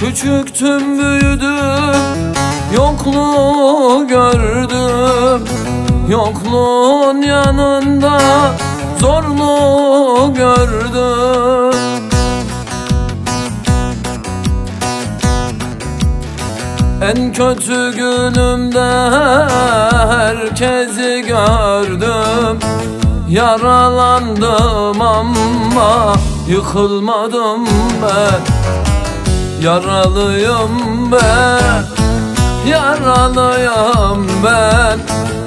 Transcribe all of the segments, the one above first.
Küçüktüm büyüdüm Yokluğu gördüm. Yokluğun yanında Zorluğu gördüm. En kötü günümde herkesi gördüm. Yaralandım ama yıkılmadım ben Yaralıyım ben Yaralıyım ben.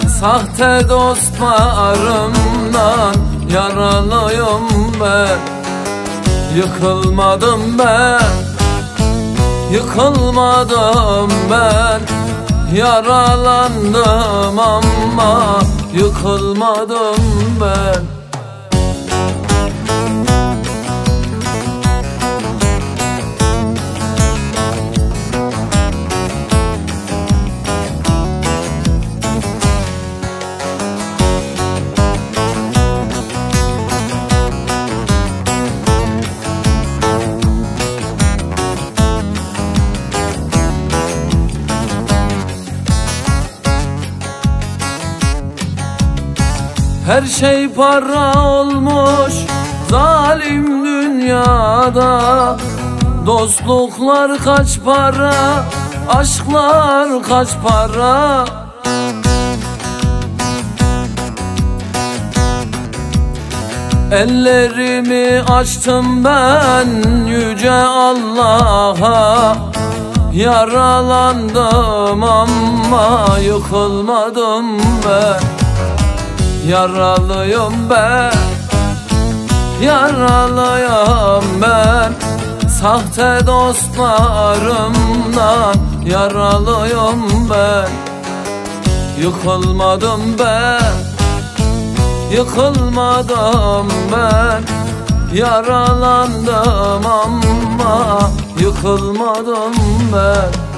Sahte dostlarımdan Yaralıyım ben. Yıkılmadım ben Yıkılmadım ben. Yaralandım ama Yıkılmadım ben Her şey para olmuş zalim dünyada. Dostluklar kaç para, aşklar kaç para? Ellerimi açtım ben yüce Allah'a. Yaralandım ama yıkılmadım ben Yaralıyım ben Yaralıyım ben. Sahte dostlarımdan Yaralıyım ben. Yıkılmadım ben Yıkılmadım ben. Yaralandım ama Yıkılmadım ben